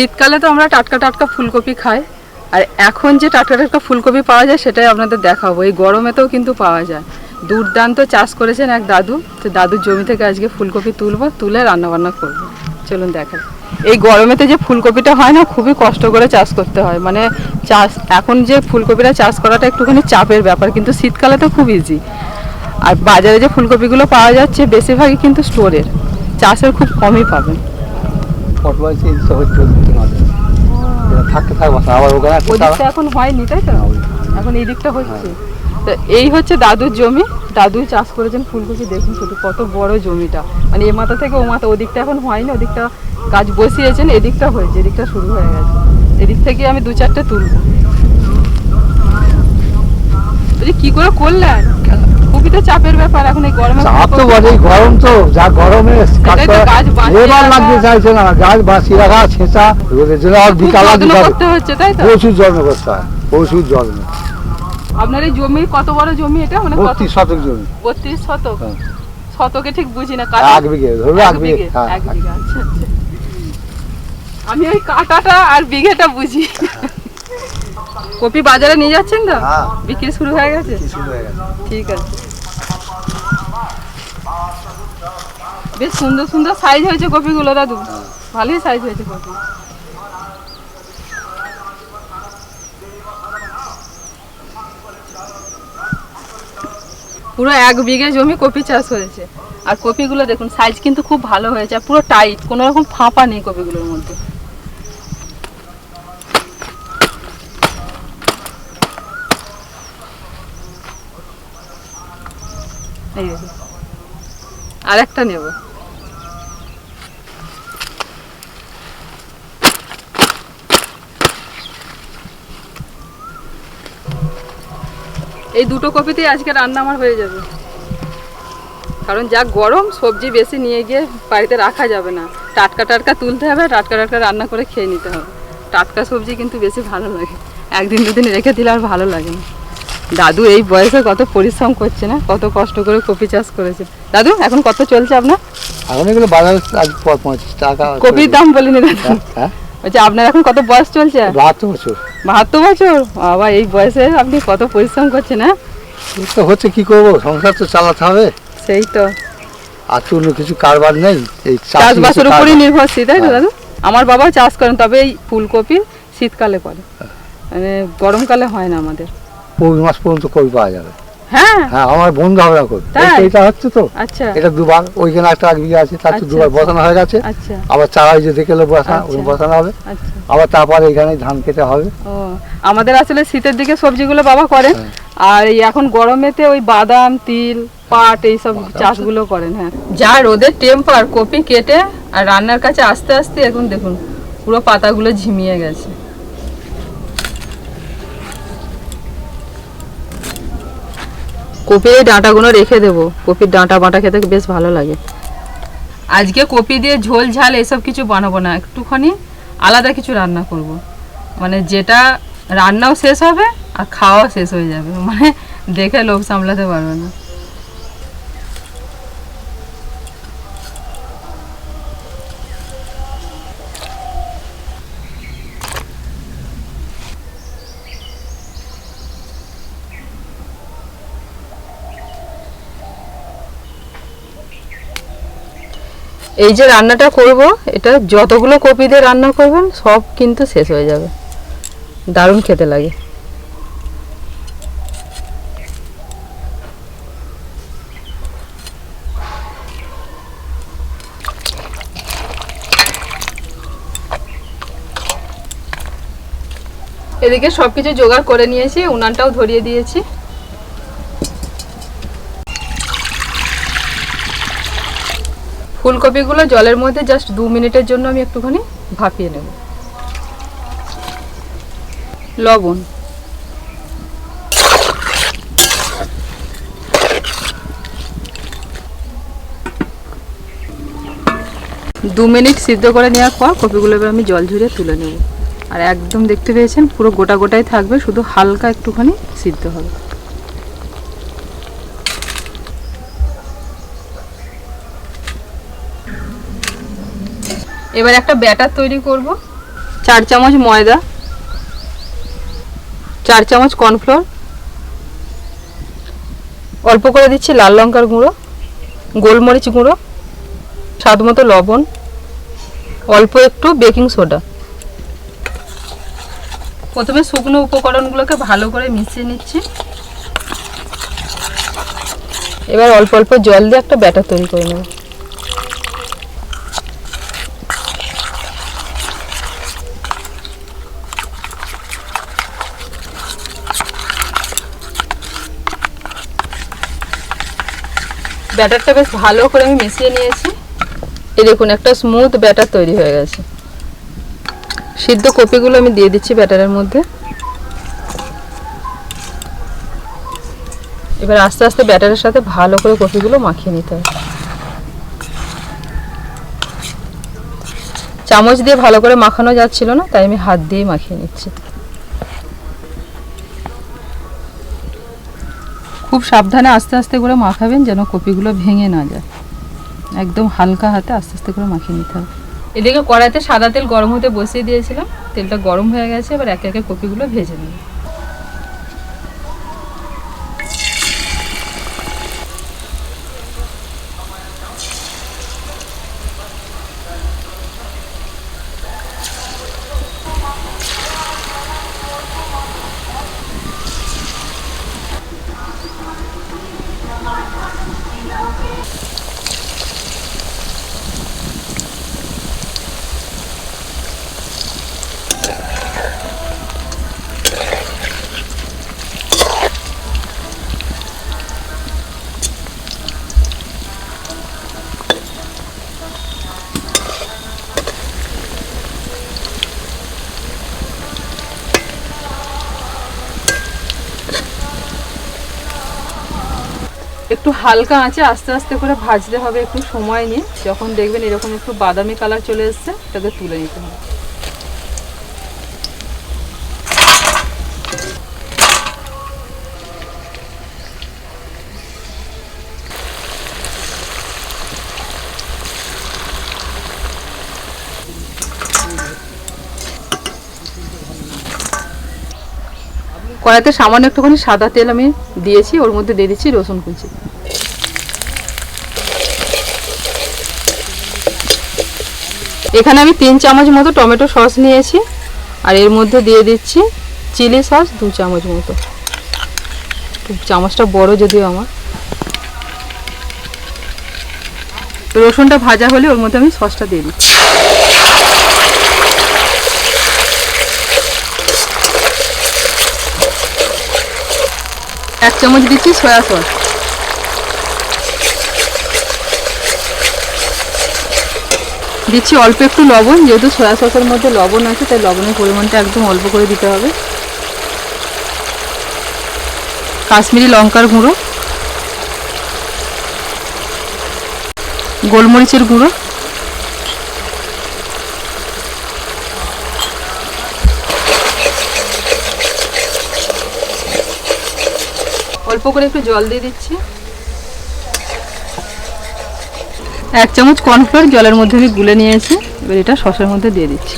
শীতকালে তো আমরা টাটকা টাটকা ফুলকপি খাই। আর এখন যে টাটকা টাটকা ফুলকপি পাওয়া যায়, সেটাই আপনাদের দেখাবো। এই গরমেতেও কিন্তু পাওয়া যায়। দুর্দান্ত চাষ করেছেন এক দাদু। তো দাদুর জমি থেকে আজকে ফুলকপি তুলবো, তুলে রান্না বান্না করব। চলুন দেখাই। এই গরমেতে যে ফুলকপিটা হয় না, খুবই কষ্ট করে চাষ করতে হয়। মানে চাষ, এখন যে ফুলকপিটা চাষ করাটা একটুখানি চাপের ব্যাপার, কিন্তু শীতকালে তো খুব ইজি আর বাজারে যে ফুলকপিগুলো পাওয়া যাচ্ছে, বেশিরভাগই কিন্তু স্টোরের চাষের খুব কমই পাবেন। পটল আছে এই সব ওদিকে আমাদের। থাকতে থাকব আবার ওখানে এখন হয়নি তাই তো? এখন এই দিকটা হচ্ছে। তো এই হচ্ছে দাদুর জমি। দাদুই চাষ করেছেন ফুলকপি দেখুন শুধু কত বড় জমিটা। মানে এ মাথা থেকে ও মাথা ওদিকটা এখন হয়নি ওদিকটা গাছ বসিয়েছেন এদিকটা হয়েছে এদিকটা শুরু হয়ে গেছে। এদিক থেকে আমি দু চারটে তুলবো। কি করে করলেন? খুবই তো চাপের ব্যাপার এখন এই গরমে চাপ তো বটেই গরম তো যা গরমে বাঁচিয়ে লাগতে চাইছে না গাছ বাঁচিয়ে রাখা ছেঁচা রোদের জন্য আর বিকাল করতে হচ্ছে তাই তো? প্রচুর যত্ন করতে হয় প্রচুর যত্ন। আপনার এই জমি কত বড় জমি এটা? মানে বত্রিশ শতক জমি। বত্রিশ শতক? হ্যাঁ। শতকে ঠিক বুঝি না এক বিঘে ধরবে এক বিঘে হ্যাঁ। এক বিঘে, আচ্ছা, আচ্ছা। আমি ওই কাটাটা আর বিঘেটা বুঝি। কপি বাজারে নিয়ে যাচ্ছেন তো? হ্যাঁ। বিক্রি শুরু হয়ে গেছে? শুরু হয়ে গেছে। ঠিক আছে। বেশ সুন্দর সুন্দর সাইজ হয়েছে কপিগুলো দাদু। ভালোই সাইজ হয়েছে কপি। পুরো এক বিঘে জমি কপি চাষ হয়েছে। আর কপিগুলো দেখুন সাইজ কিন্তু খুব ভালো হয়েছে আর পুরো টাইট কোনো রকম ফাঁপা নেই কপিগুলোর মধ্যে। আর একটা নেব। এই দুটো কপিতেই আজকে রান্না আমার হয়ে যাবে। কারণ যা গরম সবজি বেশি নিয়ে গিয়ে বাড়িতে রাখা যাবে না। টাটকা টাটকা তুলতে হবে টাটকা টাটকা রান্না করে খেয়ে নিতে হবে। টাটকা সবজি কিন্তু বেশি ভালো লাগে। একদিন দুদিন রেখে দিলে আর ভালো লাগে না। দাদু এই বয়সে কত পরিশ্রম করছে না কত কষ্ট করে কপি চাষ করেছে। দাদু এখন কত চলছে আপনার? এখন এগুলো বাজারে আজ পঁচিশ টাকা কপির দাম বলিনি দাদু। হ্যাঁ, হ্যাঁ। বলছে আপনার এখন কত বয়স চলছে? বাহাত্তর বছর। বাহাত্তর বছর? বাবা এই বয়সে আপনি কত পরিশ্রম করছেন হ্যাঁ? তো হচ্ছে কি করব? সংসার তো চালাতে হবে। সেই তো। আর তো অন্য কিছু কারবার নেই। এই চাষবাসের উপরই নির্ভরশীল তাই তো হ্যাঁ। দাদু? আমার বাবা চাষ করেন তবে এই ফুলকপি শীতকালে করে মানে গরমকালে হয় না আমাদের। পৌষ মাস পর্যন্ত কপি পাওয়া যাবে। হ্যাঁ। হ্যাঁ আমার বন্ধু হবে না কবি তাই? এই তো এটা হচ্ছে তো। আচ্ছা। এটা দুবার ওইখানে একটা এক বিঘা আছে তার তো আচ্ছা, দুবার আচ্ছা। বসানো হয়ে গেছে। আবার চারাই যে দেখে বসা আচ্ছা। বসানো হবে। আবার তারপরে এখানে ধান কেটে হবে। আমাদের আসলে শীতের দিকে সবজিগুলো বাবা করেন। হ্যাঁ। আর এখন গরমেতে ওই বাদাম তিল পাট এইসব চাষগুলো করেন হ্যাঁ। যা রোদের টেম্পার কপি কেটে আর রান্নার কাছে আস্তে আস্তে এখন দেখুন পুরো পাতাগুলো ঝিমিয়ে গেছে। কপির এই ডাঁটাগুলো রেখে দেবো। কপির ডাঁটা বাঁটা খেতে বেশ ভালো লাগে। আজকে কপি দিয়ে ঝোল, ঝাল এসব কিছু বানাবো না। একটুখানি আলাদা কিছু রান্না করব। মানে যেটা রান্নাও শেষ হবে আর খাওয়াও শেষ হয়ে যাবে। মানে দেখে লোভ সামলাতে পারবে না। এই যে রান্নাটা করব, এটা যতগুলো কপি দিয়ে রান্না করবেন সব কিন্তু শেষ হয়ে যাবে। দারুণ খেতে লাগে। এদিকে সবকিছু জোগাড় করে নিয়েছি, উনানটাও ধরিয়ে দিয়েছি। ফুলকপিগুলো জলের মধ্যে জাস্ট দু মিনিটের জন্য আমি একটুখানি ভাপিয়ে নেব। লবণ। দু মিনিট সিদ্ধ করে নেওয়ার পর কপিগুলো এবার আমি জল ঝরিয়ে তুলে নেব। আর একদম দেখতে পেয়েছেন পুরো গোটা গোটাই থাকবে, শুধু হালকা একটুখানি সিদ্ধ হবে। এবার একটা ব্যাটার তৈরি করব। চার চামচ ময়দা, চার চামচ কর্নফ্লোর, অল্প করে দিচ্ছি লাল লঙ্কার গুঁড়ো, গোলমরিচ গুঁড়ো, স্বাদ মতো লবণ, অল্প একটু বেকিং সোডা। প্রথমে শুকনো উপকরণগুলোকে ভালো করে মিশিয়ে নিচ্ছি। এবার অল্প অল্প জল দিয়ে একটা ব্যাটার তৈরি করে নেব। ব্যাটারটা বেশ ভালো করে আমি মিশিয়ে নিয়েছি। এই দেখুন, একটা স্মুথ ব্যাটার তৈরি হয়ে গেছে। সিদ্ধ কপিগুলো আমি দিয়ে দিচ্ছি ব্যাটারের মধ্যে। এবার আস্তে আস্তে ব্যাটারের সাথে ভালো করে কপিগুলো মাখিয়ে নিতে হবে। চামচ দিয়ে ভালো করে মাখানো যাচ্ছিল না, তাই আমি হাত দিয়ে মাখিয়ে নিচ্ছি। খুব সাবধানে আস্তে আস্তে করে মাখাবেন যেন কপিগুলো ভেঙে না যায়। একদম হালকা হাতে আস্তে আস্তে করে মাখিয়ে নিতে হবে। এদিকে কড়াইতে সাদা তেল গরম হতে বসিয়ে দিয়েছিলাম। তেলটা গরম হয়ে গেছে, এবার একে একে কপিগুলো ভেজে নেব। একটু হালকা আঁচে আস্তে আস্তে করে ভাজতে হবে, একটু সময় নিয়ে। যখন দেখবেন এরকম একটু বাদামি কালার চলে এসছে তাকে তুলে নিতে হবে। কড়াইতে সামান্য একটুখানি সাদা তেল আমি দিয়েছি, ওর মধ্যে দিয়ে দিচ্ছি রসুন কুচি। এখানে আমি তিন চামচ মতো টমেটো সস নিয়েছি, আর এর মধ্যে দিয়ে দিচ্ছি চিলি সস দু চামচ মতো। চামচটা বড় যদিও আমার। রসুনটা ভাজা হলে ওর মধ্যে আমি সসটা দিয়ে দিচ্ছি। এক চামচ দিচ্ছি সয়া সস। দিচ্ছি অল্প একটু লবণ, যেহেতু সয়া সসের মধ্যে লবণ আছে, তাই লবণের পরিমাণটা একদম অল্প করে দিতে হবে। কাশ্মীরি লঙ্কার গুঁড়ো, গোলমরিচের গুঁড়ো, অল্প করে একটু জল দিয়ে দিচ্ছি। এক চামচ কর্নফ্লোর জলের মধ্যে আমি গুলে নিয়েছি। এবার এটা সসের মধ্যে দিয়ে দিচ্ছি।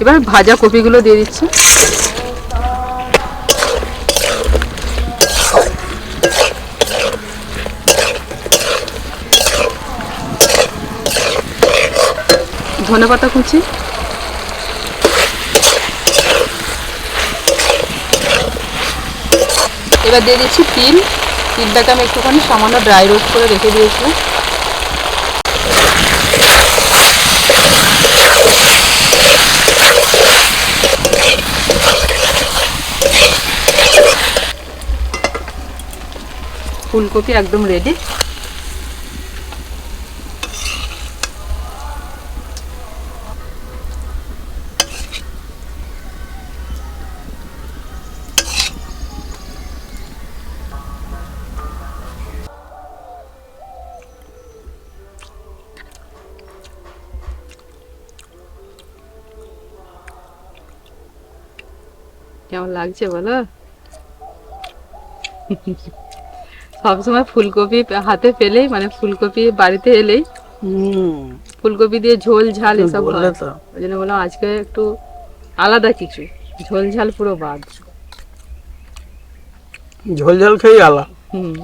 এবার ভাজা কপিগুলো দিয়ে দিচ্ছি। ধনে পাতা কুচি। এবার দিয়ে দিচ্ছি তিল। তিলটাকে আমি একটুখানি সামান্য ড্রাই রোস্ট করে রেখে দিয়েছি ফুলকপি একদম রেডি কেমন লাগছে বলো? সবসময় ফুলকপি হাতে পেলেই মানে ফুলকপি বাড়িতে এলেই ফুলকপি দিয়ে ঝোল ঝাল এসব তো। ওই জন্য বললাম আজকে একটু আলাদা কিছু। ঝোল ঝাল পুরো বাদ। ঝোল ঝাল খেয়ে আলা হুম।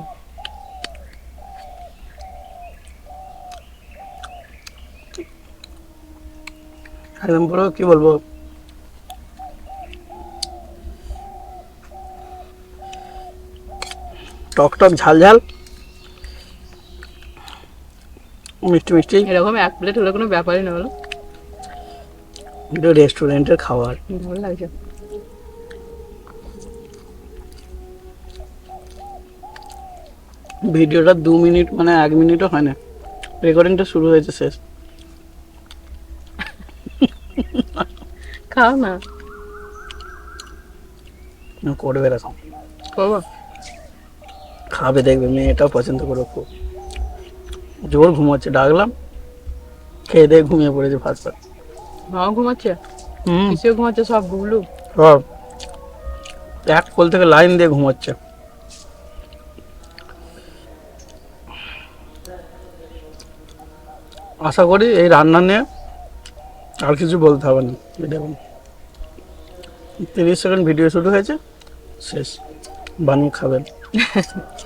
একদম পুরো কি বলব? টক টক ঝাল ঝাল। মিষ্টি মিষ্টি। এরকম এক প্লেট হলে কোনো ব্যাপারই না বলো। রেস্টুরেন্টের খাবার। ভালো লাগছে। ভিডিওটা দু মিনিট মানে এক মিনিটও হয় না। রেকর্ডিংটা শুরু হয়েছে শেষ। খাও না। না, করবে এরকম করব? খাবে দেখবে মেয়েটাও পছন্দ করে খুব। জোর ঘুমাচ্ছে ডাকলাম খেয়ে দিয়ে ঘুমিয়ে পড়েছে ফার্স্ট ফার্স্ট মাও ঘুমাচ্ছে? হুম। পিসিও ঘুমাচ্ছে সব বুবলু সব। এক কোল থেকে লাইন দিয়ে ঘুমাচ্ছে। আশা করি এই রান্না নিয়ে আর কিছু বলতে হবে না। দেখুন। তিরিশ সেকেন্ড ভিডিও শুরু হয়েছে শেষ। বানিয়ে খাবেন।